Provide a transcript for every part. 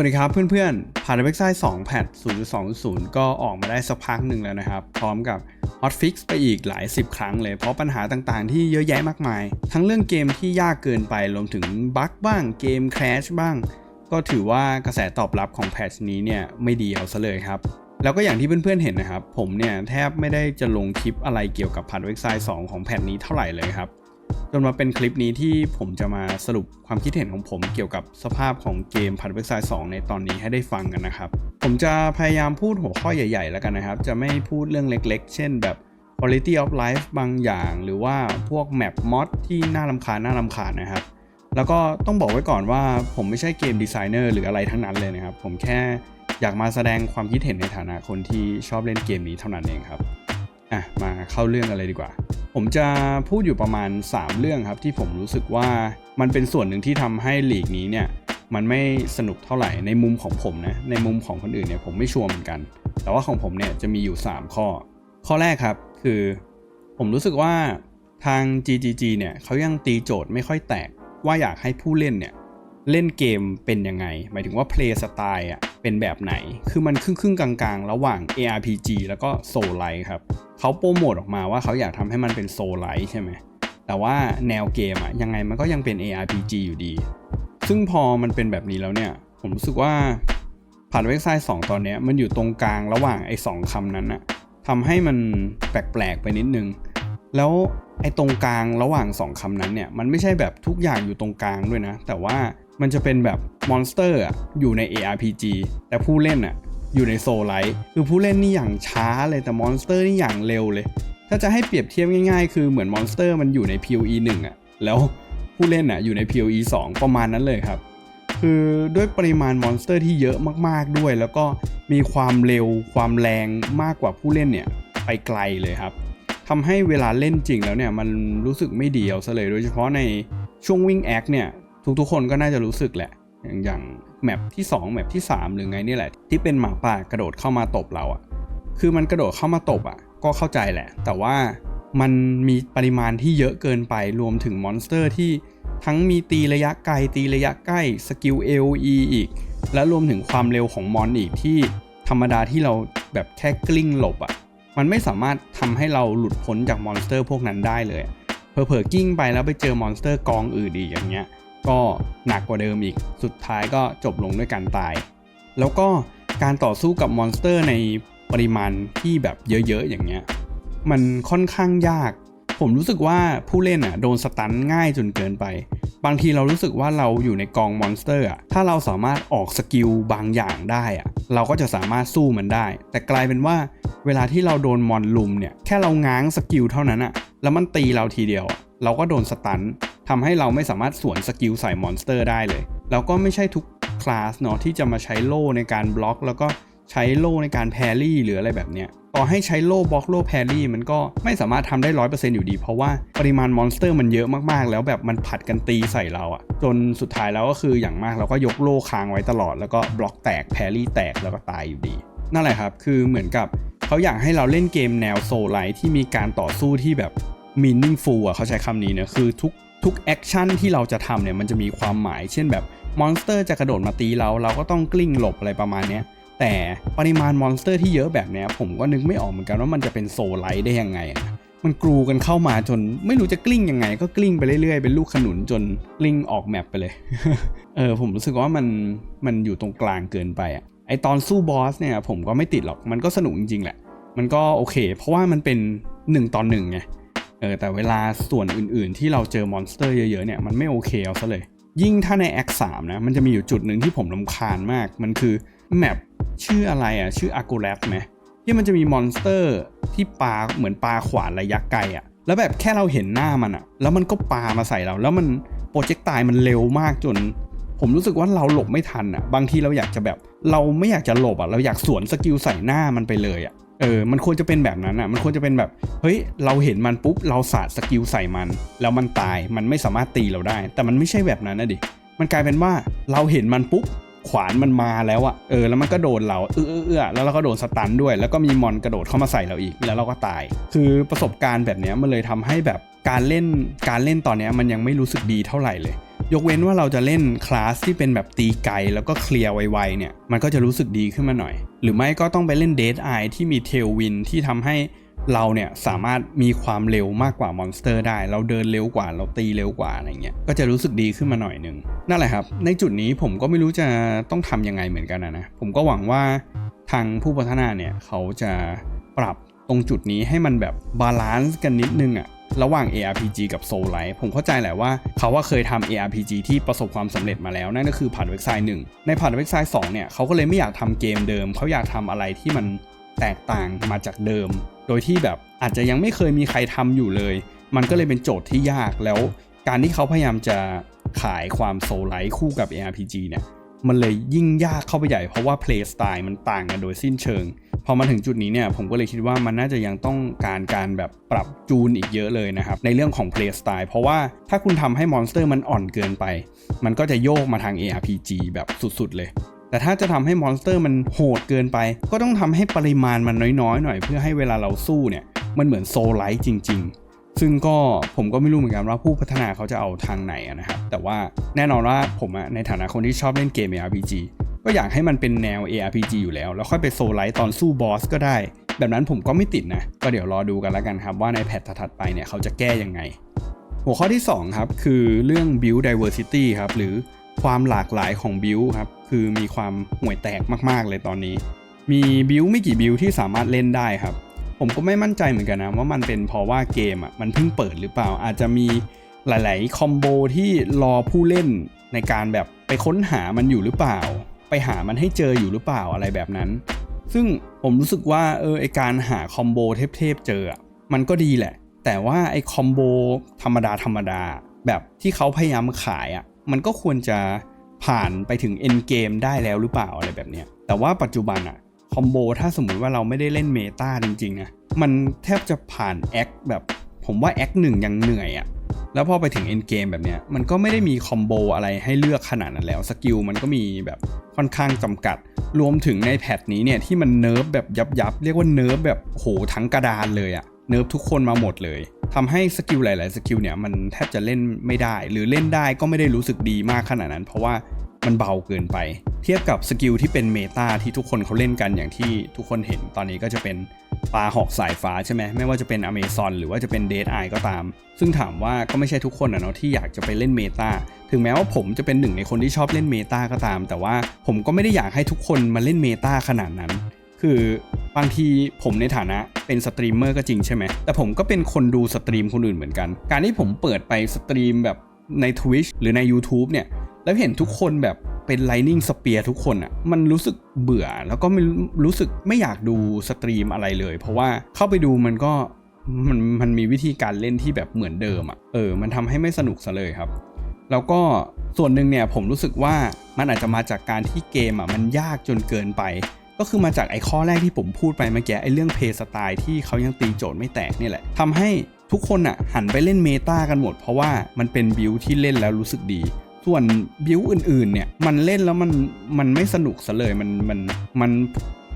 วัสดีครับเพื่อนๆ ผ่านเว็บไซต์2แพท0.20 ก็ออกมาได้สักพักหนึ่งแล้วนะครับ พร้อมกับ Hotfix ไปอีกหลาย 10 ครั้งเลย เพราะปัญหาต่างๆ ที่เยอะแยะมากมาย ทั้งเรื่องเกมที่ยากเกินไป รวมถึงบั๊กบ้าง เกม Crash บ้าง ก็ถือว่ากระแสตอบรับของแพทช์นี้เนี่ยไม่ดีเอาซะเลยครับ แล้วก็อย่างที่เพื่อนๆเห็นนะครับ ผมเนี่ยแทบไม่ได้จะลงคลิปอะไรเกี่ยวกับผ่านเว็บไซต์2ของแพทนี้เท่าไหร่เลยครับ จนมาเป็นคลิปนี้ที่ผมจะมาสรุปความคิดเห็นของผมเกี่ยวกับสภาพของเกมพันเว็บไซต์2ในตอนนี้ให้ได้ฟังกันนะครับ ผมจะพยายามพูดหัวข้อใหญ่ๆ แล้วกันนะครับ จะไม่พูดเรื่องเล็กๆ เช่นแบบ quality of life บางอย่าง หรือว่าพวก map mod ที่น่ารำคาญน่ารำคาญนะครับ แล้วก็ต้องบอกไว้ก่อนว่าผมไม่ใช่เกมดีไซเนอร์หรืออะไรทั้งนั้นเลยนะครับ ผมแค่อยากมาแสดงความคิดเห็นในฐานะคนที่ชอบเล่นเกมนี้เท่านั้นเองครับ อะมาเข้าเรื่องกันเลยดีกว่า ผมจะพูดอยู่ประมาณ 3 เรื่องครับ ที่ผมรู้สึกว่ามันเป็นส่วนหนึ่งที่ทำให้ลีกนี้เนี่ยมันไม่สนุกเท่าไหร่ในมุมของผมนะในมุมของคนอื่นเนี่ยผมไม่ชัวร์เหมือนกัน แต่ว่าของผมเนี่ยจะมีอยู่ 3 ข้อ ข้อแรกครับคือผมรู้สึกว่าทาง GGG เนี่ยเขายังตีโจทย์ไม่ค่อยแตกว่าอยากให้ผู้เล่นเนี่ยเล่นเกมเป็นยังไง หมายถึงว่า play style อะ เป็นแบบไหน คือมันครึ่งครึ่งๆกลางๆ ระหว่าง ARPG แล้วก็ Soul Like ครับเขาโปรโมทออกมาว่าเขาอยากทำให้มันเป็น Soul Like ใช่ไหม แต่ว่าแนวเกมอะยังไงมันก็ยังเป็น ARPG อยู่ดี ซึ่งพอมันเป็นแบบนี้แล้วเนี่ย ผมรู้สึกว่าผ่านเว็บไซต์2ตอนเนี้ยมันอยู่ตรงกลางระหว่างไอ้สองคำนั้นอะทำให้มันแปลกๆไปนิดนึง แล้วไอ้ตรงกลางระหว่างสองคำนั้นเนี่ยมันไม่ใช่แบบทุกอย่างอยู่ตรงกลางด้วยนะ แต่ว่ามันจะเป็นแบบ มอนสเตอร์อยู่ใน ARPG แต่ผู้เล่นอะอยู่ในโซลไลท์คือผู้เล่นนี่อย่างช้าเลยแต่มอนสเตอร์นี่อย่างเร็วเลย ถ้าจะให้เปรียบเทียบง่ายๆ คือเหมือนมอนสเตอร์มันอยู่ใน PoE 1อะแล้วผู้เล่นอะอยู่ใน PoE 2 ประมาณนั้นเลยครับ คือด้วยปริมาณมอนสเตอร์ที่เยอะมากๆด้วย แล้วก็มีความเร็วความแรงมากกว่าผู้เล่นเนี่ยไปไกลเลยครับทำให้เวลาเล่นจริงแล้วเนี่ยมันรู้สึกไม่ดีเอาซะเลยโดยเฉพาะในช่วงวิ่งแอคเนี่ยทุกๆคนก็น่าจะรู้สึกแหละ อย่างางแมปที่ 2 แมปที่ 3 หรือไงนี่แหละ ที่เป็นหมาป่ากระโดดเข้ามาตบเราอะ่ะคือมันกระโดดเข้ามาตบอะ่ะก็เข้าใจแหละ แต่ว่ามันมีปริมาณที่เยอะเกินไปรวมถึงมอนสเตอร์ที่ทั้งมีตีระยะไกลตีระยะใกล้สกิล AOE อีก และรวมถึงความเร็วของมอนอีกที่ธรรมดาที่เราแบบแค่กลิ้งหลบอะ่ะมันไม่สามารถทำให้เราหลุดพ้นจากมอนสเตอร์พวกนั้นได้เลยอเผลอๆกิ้งไปแล้วไปเจอมอนสเตอร์กองอื่นอีกอย่างเงี้ย ก็หนักกว่าเดิมอีก สุดท้ายก็จบลงด้วยการตาย แล้วก็การต่อสู้กับมอนสเตอร์ในปริมาณที่แบบเยอะๆอย่างเงี้ย มันค่อนข้างยาก ผมรู้สึกว่าผู้เล่นอะโดนสตันง่ายจนเกินไป บางทีเรารู้สึกว่าเราอยู่ในกองมอนสเตอร์อะ ถ้าเราสามารถออกสกิลบางอย่างได้อะ เราก็จะสามารถสู้มันได้ แต่กลายเป็นว่าเวลาที่เราโดนมอนลุมเนี่ย แค่เราง้างสกิลเท่านั้นอะ แล้วมันตีเราทีเดียว เราก็โดนสตันทำให้เราไม่สามารถสวนสกิลใส่มอนสเตอร์ได้เลย แล้วก็ไม่ใช่ทุกคลาสเนาะที่จะมาใช้โล่ในการบล็อก แล้วก็ใช้โล่ในการแพรี่หรืออะไรแบบเนี้ยต่อให้ใช้โล่บล็อกโล่แพรี่มันก็ไม่สามารถทำได้ร้อยเปอร์เซ็นต์อยู่ดี เพราะว่าปริมาณมอนสเตอร์มันเยอะมากๆ แล้วแบบมันผัดกันตีใส่เราอะจนสุดท้ายแล้วก็คืออย่างมากเราก็ยกโล่ค้างไว้ตลอด แล้วก็บล็อกแตกแพรรี่แตกแล้วก็ตายอยู่ดี นั่นแหละครับ คือเหมือนกับ เขาอยากให้เราเล่นเกมแนวโซลไลท์ที่มีการต่อสู้ที่แบบ meaningful อะเขาใช้คำนี้เนี่ยคือทุกทุกแอคชั่นที่เราจะทำเนี่ยมันจะมีความหมาย เช่นแบบมอนสเตอร์จะกระโดดมาตีเราเราก็ต้องกลิ้งหลบอะไรประมาณเนี้ยแต่ปริมาณมอนสเตอร์ที่เยอะแบบเนี้ยผมก็นึกไม่ออกเหมือนกันว่ามันจะเป็นโซลไลท์ได้ยังไงอะมันกรูกันเข้ามาจนไม่รู้จะกลิ้งยังไง ก็กลิ้งไปเรื่อยๆ เป็นลูกขนุนจนกลิ้งออกแมปไปเลย เออผมรู้สึกว่ามันมันอยู่ตรงกลางเกินไปอะ ไอตอนสู้บอสเนี่ยผมก็ไม่ติดหรอกมันก็สนุกจริงๆแหละ มันก็โอเค เพราะว่ามันเป็น1ต่อหนึ่งไงเออแต่เวลาส่วนอื่นๆ ที่เราเจอมอนสเตอร์เยอะๆเนี่ยมันไม่โอเคเอาซะเลย ยิ่งถ้าใน Act 3นะมันจะมีอยู่จุดหนึ่งที่ผมลำคาญมาก มันคือแมปชื่ออะไรอะชื่ออากูแลบไหมที่มันจะมีมอนสเตอร์ที่ปาเหมือนปลาขวานระยะไกลอะแล้วแบบแค่เราเห็นหน้ามันอะ แล้วมันก็ปามาใส่เรา แล้วมันโปรเจกต์ตายมันเร็วมากจน ผมรู้สึกว่าเราหลบไม่ทันอะ บางทีเราอยากจะแบบ เราไม่อยากจะหลบอะ เราอยากสวนสกิลใส่หน้ามันไปเลยอะ เออ มันควรจะเป็นแบบนั้นอะ มันควรจะเป็นแบบ เฮ้ย เราเห็นมันปุ๊บ เราสาดสกิลใส่มัน แล้วมันตาย มันไม่สามารถตีเราได้ แต่มันไม่ใช่แบบนั้นนะดิ มันกลายเป็นว่าเราเห็นมันปุ๊บ ขวานมันมาแล้วอะเออ แล้วมันก็โดนเราเออเออเออแล้วเราก็โดนสตันด้วย แล้วก็มีมอนกระโดดเข้ามาใส่เราอีก แล้วเราก็ตาย คือประสบการณ์แบบนี้มันเลยทำให้แบบการเล่น การเล่นตอนนี้มันยังไม่รู้สึกดีเท่าไหร่เลย ยกเว้นว่าเราจะเล่นคลาสที่เป็นแบบตีไกลแล้วก็เคลียร์ไวๆเนี่ย มันก็จะรู้สึกดีขึ้นมาหน่อย หรือไม่ก็ต้องไปเล่นเด d ไอที่มีเทลวินที่ทำให้เราเนี่ยสามารถมีความเร็วมากกว่ามอนสเตอร์ได้ เราเดินเร็วกว่าเราตีเร็วกว่าอะไรเงี้ยก็จะรู้สึกดีขึ้นมาหน่อยหนึงนั่นแหละครับ ในจุดนี้ผมก็ไม่รู้จะต้องทำยังไงเหมือนกันนะนะผมก็หวังว่าทางผู้พัฒนาเนี่ยเขาจะปรับตรงจุดนี้ให้มันแบบบาลานซ์กันนิดนึงอะ ระหว่าง ARPG กับ Soul Like ผมเข้าใจแหละว่าเขาว่าเคยทำ ARPG ที่ประสบความสำเร็จมาแล้ว นั่นก็คือผ่านเว็บไซต์หนึ่งในผ่านเว็บไซต์2เนี่ยเขาก็เลยไม่อยากทำเกมเดิม เขาอยากทำอะไรที่มันแตกต่างมาจากเดิม โดยที่แบบอาจจะยังไม่เคยมีใครทำอยู่เลย มันก็เลยเป็นโจทย์ที่ยากแล้ว การที่เขาพยายามจะขายความโซลไลท์คู่กับ ARPG เนี่ย มันเลยยิ่งยากเข้าไปใหญ่เพราะว่า play style มันต่างกันโดยสิ้นเชิง พอมาถึงจุดนี้เนี่ยผมก็เลยคิดว่ามันน่าจะยังต้องการการแบบปรับจูนอีกเยอะเลยนะครับ ในเรื่องของ play style เพราะว่าถ้าคุณทำให้มอนสเตอร์มันอ่อนเกินไป มันก็จะโยกมาทาง ARPG แบบสุดๆ เลยแต่ถ้าจะทำให้มอนสเตอร์มันโหดเกินไป ก็ต้องทำให้ปริมาณมันน้อยๆ หน่อย เพื่อให้เวลาเราสู้เนี่ย มันเหมือนโซลไลท์จริง ๆ ซึ่งก็ผมก็ไม่รู้เหมือนกันว่าผู้พัฒนาเขาจะเอาทางไหนนะครับแต่ว่าแน่นอนว่าผมอะในฐานะคนที่ชอบเล่นเกม ARPG ก็อยากให้มันเป็นแนว ARPG อยู่แล้ว แล้วค่อยไปโซลไลท์ตอนสู้บอสก็ได้ แบบนั้นผมก็ไม่ติดนะ ก็เดี๋ยวรอดูกันแล้วกันครับ ว่าในแพทถัดไปเนี่ยเขาจะแก้ยังไง หัวข้อที่ 2 ครับ คือเรื่อง build diversity ครับ หรือความหลากหลายของ build ครับ คือมีความห่วยแตกมากๆเลยตอนนี้ มี build ไม่กี่ build ที่สามารถเล่นได้ครับ ผมก็ไม่มั่นใจเหมือนกันนะ ว่ามันเป็นเพราะว่าเกมอะมันเพิ่งเปิดหรือเปล่า อาจจะมีหลาย ๆ คอมโบที่รอผู้เล่นในการแบบไปค้นหามันอยู่หรือเปล่า ไปหามันให้เจออยู่หรือเปล่าอะไรแบบนั้น ซึ่งผมรู้สึกว่าเออไอการหาคอมโบเทพๆเจออะมันก็ดีแหละ แต่ว่าไอคอมโบธรรมดาธรรมดาแบบที่เขาพยายามขายอะมันก็ควรจะผ่านไปถึงเอ็นเกมได้แล้วหรือเปล่าอะไรแบบเนี้ยแต่ว่าปัจจุบันอะ คอมโบถ้าสมมุติว่าเราไม่ได้เล่นเมตาจริงๆนะมันแทบจะผ่านแอคแบบ ผมว่าแอคหนึ่งยังเหนื่อยอะ่ะแล้วพอไปถึงเอ็นเกมแบบเนี้ยมันก็ไม่ได้มีคอมโบอะไรให้เลือกขนาดนั้นแล้วสกิลมันก็มีแบบค่อนข้างจำกัด รวมถึงในแพทนี้เนี่ยที่มันเนิร์ฟแบบยับยับเรียกว่าเนิร์ฟแบบโหทั้งกระดานเลยอะเนิร์ฟทุกคนมาหมดเลยทำให้สกิลหลาย ๆ สกิลเนี่ยมันแทบจะเล่นไม่ได้ หรือเล่นได้ก็ไม่ได้รู้สึกดีมากขนาดนั้น เพราะว่า มันเบาเกินไป เทียบกับสกิลที่เป็นเมตาที่ทุกคนเขาเล่นกันอย่างที่ทุกคนเห็นตอนนี้ก็จะเป็นปลาหอกสายฟ้าใช่ไหมไม่ว่าจะเป็นอเมซอนหรือว่าจะเป็นเดดไอก็ตาม ซึ่งถามว่าก็ไม่ใช่ทุกคนอะเนาะที่อยากจะไปเล่นเมตาถึงแม้ว่าผมจะเป็นหนึ่งในคนที่ชอบเล่นเมตาก็ตาม แต่ว่าผมก็ไม่ได้อยากให้ทุกคนมาเล่นเมตาขนาดนั้น คือบางทีผมในฐานะเป็นสตรีมเมอร์ก็จริงใช่ไหมแต่ผมก็เป็นคนดูสตรีมคนอื่นเหมือนกัน การที่ผมเปิดไปสตรีมแบบใน Twitch หรือใน YouTube เนี่ย แล้วเห็นทุกคนแบบเป็น Lightning Spear ทุกคนอะ่ะมันรู้สึกเบื่อแล้วก็ไม่รู้สึกไม่อยากดูสตรีมอะไรเลย เพราะว่าเข้าไปดูมันก็มันมันมีวิธีการเล่นที่แบบเหมือนเดิมอะ่ะเออ มันทำให้ไม่สนุกซะเลยครับ แล้วก็ส่วนหนึ่งเนี่ยผมรู้สึกว่ามันอาจจะมาจากการที่เกมอะมันยากจนเกินไป ก็คือมาจากไอ้ข้อแรกที่ผมพูดไปเมื่อกี้ไอ้เรื่องเพย์สไตล์ที่เขายังตีโจทย์ไม่แตกนี่แหละทำให้ทุกคนอะหันไปเล่นเมตากันหมด เพราะว่ามันเป็นบิลที่เล่นแล้วรู้สึกดี ส่วนบิวอื่นๆเนี่ยมันเล่นแล้วมันมันไม่สนุกซะเลยมันมันมัน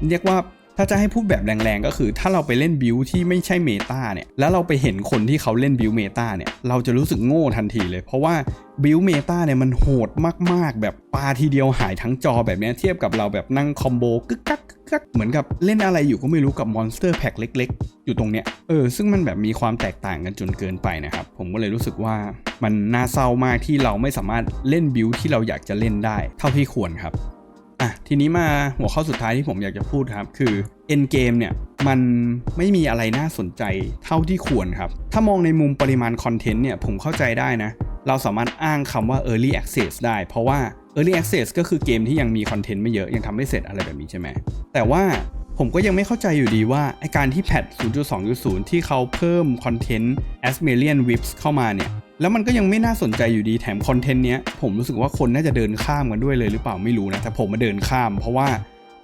เรียกว่า ถ้าจะให้พูดแบบแรงๆก็คือ ถ้าเราไปเล่นบิลที่ไม่ใช่เมตาเนี่ยแล้วเราไปเห็นคนที่เขาเล่นบิลเมตาเนี่ยเราจะรู้สึกโง่ทันทีเลย เพราะว่าบิลเมตาเนี่ยมันโหดมากๆ แบบปาทีเดียวหายทั้งจอแบบนี้เทียบกับเราแบบนั่งคอมโบกึกกักกึกกักเหมือนกับเล่นอะไรอยู่ก็ไม่รู้กับมอนสเตอร์แพ็คเล็ก ๆ อยู่ตรงเนี้ยเออซึ่งมันแบบมีความแตกต่างกันจนเกินไปนะครับ ผมก็เลยรู้สึกว่ามันน่าเศร้ามากที่เราไม่สามารถเล่นบิลที่เราอยากจะเล่นได้ เท่าที่ควรครับ อะทีนี้มาหัวข้อสุดท้ายที่ผมอยากจะพูดครับ คือ end game เนี่ยมันไม่มีอะไรน่าสนใจเท่าที่ควรครับ ถ้ามองในมุมปริมาณคอนเทนต์เนี่ยผมเข้าใจได้นะ เราสามารถอ้างคำว่า early access ได้ เพราะว่า early access ก็คือเกมที่ยังมีคอนเทนต์ไม่เยอะ ยังทำไม่เสร็จอะไรแบบนี้ใช่ไหมแต่ว่าผมก็ยังไม่เข้าใจอยู่ดีว่าไอการที่แพท0.2.0 ที่เขาเพิ่มคอนเทนต์ as million whips เข้ามาเนี่ย แล้วมันก็ยังไม่น่าสนใจอยู่ดีแถมคอนเทนต์เนี้ยผมรู้สึกว่าคนน่าจะเดินข้ามกันด้วยเลยหรือเปล่าไม่รู้นะ แต่ผมมาเดินข้าม เพราะว่า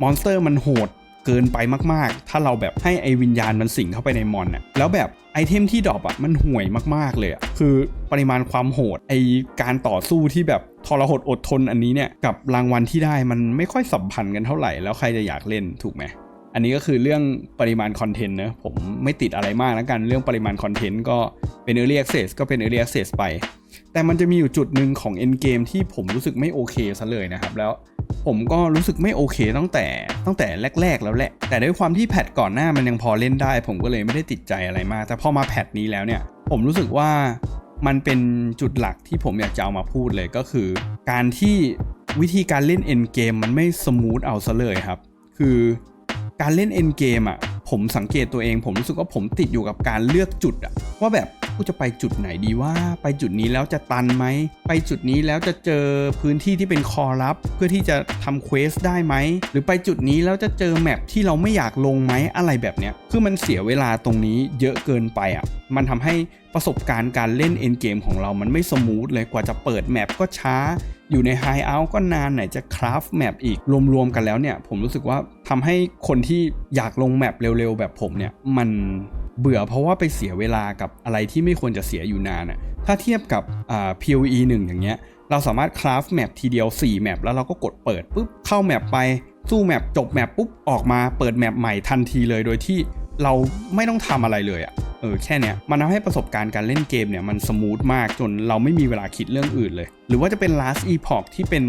มอนสเตอร์มันโหดเกินไปมากๆ ถ้าเราแบบให้ไอวิญญาณมันสิงเข้าไปในมอนอะแล้วแบบไอเทมที่ดรอปอะมันห่วยมากๆเลยอะคือปริมาณความโหดไอการต่อสู้ที่แบบทรหดอดทนอันนี้เนี่ยกับรางวัลที่ได้มันไม่ค่อยสัมพันธ์กันเท่าไหร่แล้วใครจะอยากเล่นถูกไหม อันนนี้ก็คือเรื่องปริมาณคอนเทนต์นะผมไม่ติดอะไรมากแล้วกันเรื่องปริมาณคอนเทนต์ก็เป็น Early Access ก็เป็น Early Access ไป แต่มันจะมีอยู่จุดหนึ่งของ Endgame ที่ผมรู้สึกไม่โอเคซะเลยนะครับ แล้วผมก็รู้สึกไม่โอเคตั้งแต่ตั้งแต่แรก ๆ แล้วแหละ แต่ด้วยความที่แพทก่อนหน้ามันยังพอเล่นได้ ผมก็เลยไม่ได้ติดใจอะไรมาก แต่พอมาแพทนี้แล้วเนี่ย ผมรู้สึกว่ามันเป็นจุดหลักที่ผมอยากจะเอามาพูดเลยก็คือ การที่วิธีการเล่น Endgame มันไม่สมูทเอาซะเลยครับ คือ การเล่นเอ็นเกมอะผมสังเกตตัวเอง ผมรู้สึกว่าผมติดอยู่กับการเลือกจุดอะว่าแบบ กูจะไปจุดไหนดีว่า ไปจุดนี้แล้วจะตันไหม ไปจุดนี้แล้วจะเจอพื้นที่ที่เป็นคอลับ เพื่อที่จะทำเควสได้ไหม หรือไปจุดนี้แล้วจะเจอแมปที่เราไม่อยากลงไหมอะไรแบบเนี้ย คือมันเสียเวลาตรงนี้เยอะเกินไปอะ มันทำให้ประสบการณ์การเล่นเอ็นเกมของเรามันไม่สมูทเลยกว่าจะเปิดแมปก็ช้า อยู่ในไฮเอาท์ก็นานไหนจะคราฟแมปอีกรวมๆกันแล้วเนี่ย ผมรู้สึกว่าทำให้คนที่อยากลงแมปเร็วๆแบบผมเนี่ยมัน เบื่อเพราะว่าไปเสียเวลากับอะไรที่ไม่ควรจะเสียอยู่นานอะถ้าเทียบกับอ่า PoE 1 อย่างเงี้ย เราสามารถคราฟแมปทีเดียว4แมปแล้วเราก็กดเปิดปุ๊บเข้าแมปไปสู้แมปจบแมปปุ๊บออกมาเปิดแมปใหม่ทันทีเลยโดยที่เราไม่ต้องทำอะไรเลยอะเออแค่เนี้ยมันทำให้ประสบการณ์การเล่นเกมเนี่ยมันสมูทมากจนเราไม่มีเวลาคิดเรื่องอื่นเลย หรือว่าจะเป็น last epoch ที่เป็น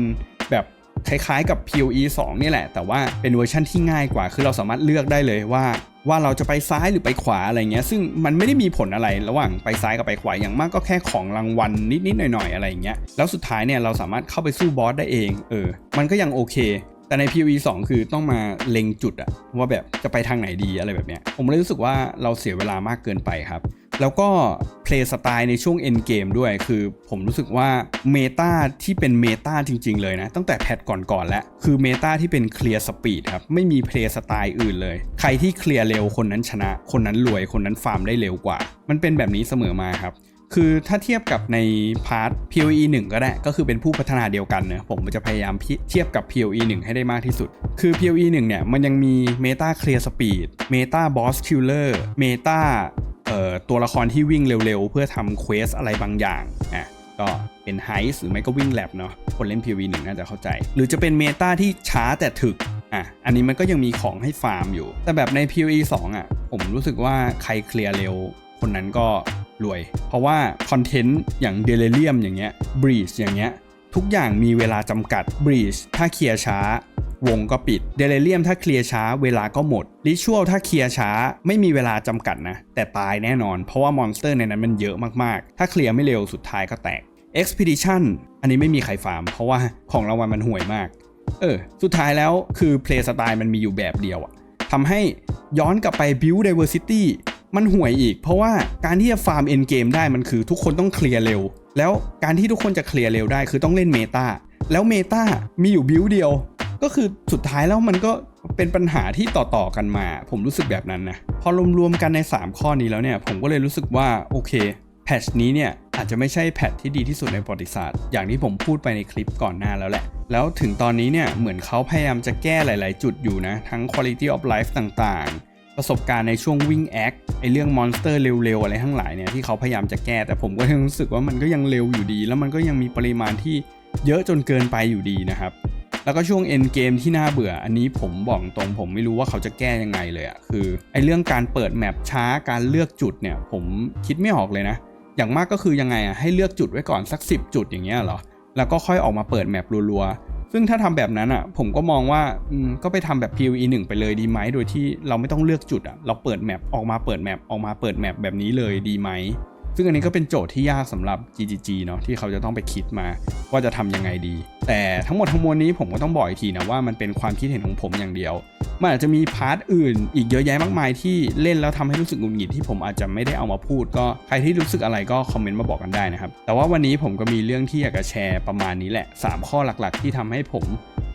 คล้ายๆกับ PoE 2 นี่แหละ แต่ว่าเป็นเวอร์ชันที่ง่ายกว่า คือเราสามารถเลือกได้เลยว่าว่าเราจะไปซ้ายหรือไปขวาอะไรเงี้ย ซึ่งมันไม่ได้มีผลอะไรระหว่างไปซ้ายกับไปขวา อย่างมากก็แค่ของรางวัลนิดๆหน่อยๆอะไรเงี้ย แล้วสุดท้ายเนี่ยเราสามารถเข้าไปสู้บอสได้เอง เออ มันก็ยังโอเค แต่ใน PoE 2 คือต้องมาเล็งจุดอะว่าแบบจะไปทางไหนดีอะไรแบบเนี้ย ผมเลยรู้สึกว่าเราเสียเวลามากเกินไปครับ แล้วก็ Play สไตล์ในช่วง End Game ด้วย คือผมรู้สึกว่าเมตาที่เป็นเมตาจริง ๆ เลยนะ ตั้งแต่แพทก่อนๆแล้ว คือเมตาที่เป็น Clear Speed ครับ ไม่มี Play สไตล์อื่นเลย ใครที่เคลียร์เร็วคนนั้นชนะ คนนั้นรวยคนนั้นฟาร์มได้เร็วกว่า มันเป็นแบบนี้เสมอมาครับคือถ้าเทียบกับในพาร์ท PoE 1 ก็ได้ ก็คือเป็นผู้พัฒนาเดียวกันเนะผมจะพยายามเทียบกับ PoE 1 ให้ได้มากที่สุด คือ PoE 1 เนี่ย มันยังมี Meta Clear Speed Meta Boss Killer Meta เอ่อ ตัวละครที่วิ่งเร็วๆ เพื่อทำเควสอะไรบางอย่างอะก็เป็นไฮส์หรือไม่ก็วิ่งแลบเนาะคนเล่น PoE 1น่าจะเข้าใจ หรือจะเป็นเมตาที่ช้าแต่ถึกอะอันนี้มันก็ยังมีของให้ฟาร์มอยู่ แต่แบบใน PoE 2อะผมรู้สึกว่าใครเคลียร์เร็ว คนนั้นก็รวย เพราะว่าคอนเทนต์อย่างเดลเรียมอย่างเงี้ยบรีชอย่างเงี้ยทุกอย่างมีเวลาจำกัดบรีชถ้าเคลียร์ช้า วงก็ปิดเดลเรียมถ้าเคลียร์ช้าเวลาก็หมดริชวลถ้าเคลียร์ช้าไม่มีเวลาจำกัดนะ แต่ตายแน่นอน เพราะว่ามอนสเตอร์ในนั้นมันเยอะมากๆ ถ้าเคลียร์ไม่เร็วสุดท้ายก็แตก Expedition อันนี้ไม่มีใครฟาร์ม เพราะว่าของรางวัลมันห่วยมาก เออ สุดท้ายแล้วคือ Play Style มันมีอยู่แบบเดียวอะทำให้ย้อนกลับไป Build Diversity มันห่วยอีก เพราะว่าการที่จะฟาร์มเอ็นเกมได้มันคือทุกคนต้องเคลียร์เร็ว แล้วการที่ทุกคนจะเคลียร์เร็วได้คือต้องเล่นเมตาแล้วเมตามีอยู่บิวเดียว ก็คือสุดท้ายแล้วมันก็เป็นปัญหาที่ต่อๆกันมา ผมรู้สึกแบบนั้นนะ พอรวมๆกันใน 3 ข้อนี้แล้วเนี่ย ผมก็เลยรู้สึกว่าโอเคแพทช์นี้เนี่ยอาจจะไม่ใช่แพทที่ดีที่สุดในประวัติศาสตร์ อย่างที่ผมพูดไปในคลิปก่อนหน้าแล้วแหละ แล้วถึงตอนนี้เนี่ยเหมือนเขาพยายามจะแก้หลาย ๆ จุดอยู่นะ ทั้ง quality of life ต่างๆ ประสบการณ์ในช่วงวิ่งแอคไอเรื่องมอนสเตอร์เร็ว ๆ อะไรทั้งหลายเนี่ยที่เขาพยายามจะแก้ แต่ผมก็ยังรู้สึกว่ามันก็ยังเร็วอยู่ดี แล้วมันก็ยังมีปริมาณที่เยอะจนเกินไปอยู่ดีนะครับ แล้วก็ช่วงเอ็นเกมที่น่าเบื่อ อันนี้ผมบอกตรงผมไม่รู้ว่าเขาจะแก้ยังไงเลยอะคือไอเรื่องการเปิดแมปช้าการเลือกจุดเนี่ย ผมคิดไม่ออกเลยนะ อย่างมากก็คือยังไงอะให้เลือกจุดไว้ก่อนสัก 10 จุดอย่างเงี้ยเหรอ แล้วก็ค่อยออกมาเปิดแมปรัวๆ ซึ่งถ้าทำแบบนั้นอะผมก็มองว่าอืมก็ไปทำแบบ PoE 1ไปเลยดีไหมโดยที่เราไม่ต้องเลือกจุดอะเราเปิดแมปออกมาเปิดแมปออกมาเปิดแมปแบบนี้เลยดีไหม ซึ่งอันนี้ก็เป็นโจทย์ที่ยากสำหรับ GGG เนาะที่เขาจะต้องไปคิดมาว่าจะทำยังไงดี แต่ทั้งหมดทั้งมวลนี้ผมก็ต้องบอกอีกทีนะว่ามันเป็นความคิดเห็นของผมอย่างเดียวมันอาจจะมีพาร์ทอื่นอีกเยอะแยะมากมายที่เล่นแล้วทำให้รู้สึกหงุดหงิดที่ผมอาจจะไม่ได้เอามาพูด ก็ใครที่รู้สึกอะไรก็คอมเมนต์มาบอกกันได้นะครับ แต่ว่าวันนี้ผมก็มีเรื่องที่อยากจะแชร์ประมาณนี้แหละ 3 ข้อหลักๆ ที่ทำให้ผม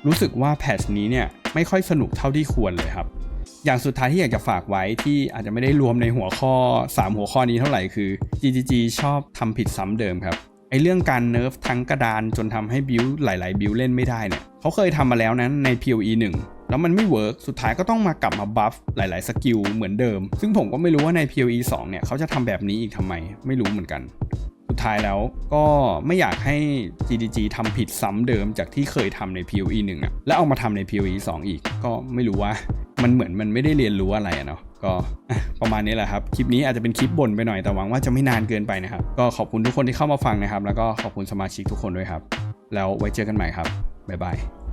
รู้สึกว่าแพทช์นี้เนี่ยไม่ค่อยสนุกเท่าที่ควรเลยครับ อย่างสุดท้ายที่อยากจะฝากไว้ที่อาจจะไม่ได้รวมในหัวข้อ 3 หัวข้อนี้เท่าไหร่คือ GGG ชอบทำผิดซ้ำเดิมครับไอเรื่องการเนิร์ฟทั้งกระดานจนทำให้บิวหลาย ๆ บิวเล่นไม่ได้เนี่ยเขาเคยทำมาแล้วนั้นใน PoE 1 แล้วมันไม่เวิร์กสุดท้ายก็ต้องมากลับมาบัฟหลาย ๆ สกิลเหมือนเดิม ซึ่งผมก็ไม่รู้ว่าใน PoE 2 เนี่ยเขาจะทำแบบนี้อีกทำไม ไม่รู้เหมือนกัน สุดท้ายแล้วก็ไม่อยากให้ GDG ทำผิดซ้ำเดิมจากที่เคยทำใน PoE 1อะแล้วเอามาทำใน PoE 2 อีก ก็ไม่รู้ว่า มันเหมือนมันไม่ได้เรียนรู้อะไรอะเนาะก็ประมาณนี้แหละครับ คลิปนี้อาจจะเป็นคลิปบ่นไปหน่อยแต่หวังว่าจะไม่นานเกินไปนะครับ ก็ขอบคุณทุกคนที่เข้ามาฟังนะครับ แล้วก็ขอบคุณสมาชิกทุกคนด้วยครับ แล้วไว้เจอกันใหม่ครับบ๊ายบาย